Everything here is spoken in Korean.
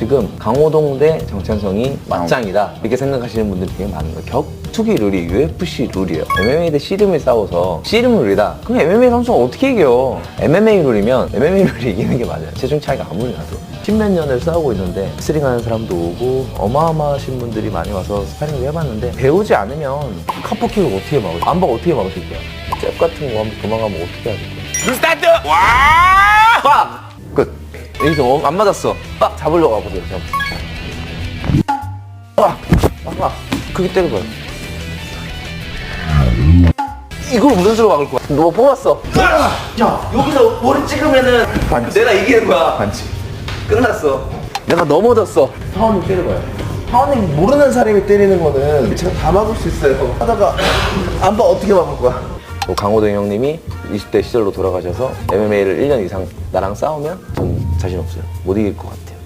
지금 강호동 대 정찬성이 맞짱이다 이렇게 생각하시는 분들이 되게 많은 거예요. 격투기 룰이 UFC 룰이에요. MMA 대 씨름이 싸워서 씨름 룰이다. 그럼 MMA 선수가 어떻게 이겨? MMA 룰이면 MMA 룰이 이기는 게 맞아요. 체중 차이가 아무리 나도. 십몇 년을 싸우고 있는데 스링하는 사람도 오고 어마어마하신 분들이 많이 와서 스파링을 해봤는데 배우지 않으면 카프킥을 어떻게 막을? 안박 어떻게 막을 수 있게요? 잽 같은 거 하면 도망가면 어떻게 하겠어요? 스타트! 와! 빡! 끝. 여기서 어, 안 맞았어. 빡! 잡으려고 하거든요. 잡. 빡! 빡! 빡! 크게 때려봐요. 이걸 무슨 수로 막을 거야? 너 뽑았어. 야, 여기서 머리 찍으면은 내가 이기는 거야. 반칙. 끝났어. 내가 넘어졌어. 사원님 때려봐요. 사원님 모르는 사람이 때리는 거는 제가 다 막을 수 있어요. 하다가 안 봐 어떻게 막을 거야? 뭐 강호동 형님이 20대 시절로 돌아가셔서 MMA를 1년 이상 나랑 싸우면 전 자신 없어요. 못 이길 것 같아요.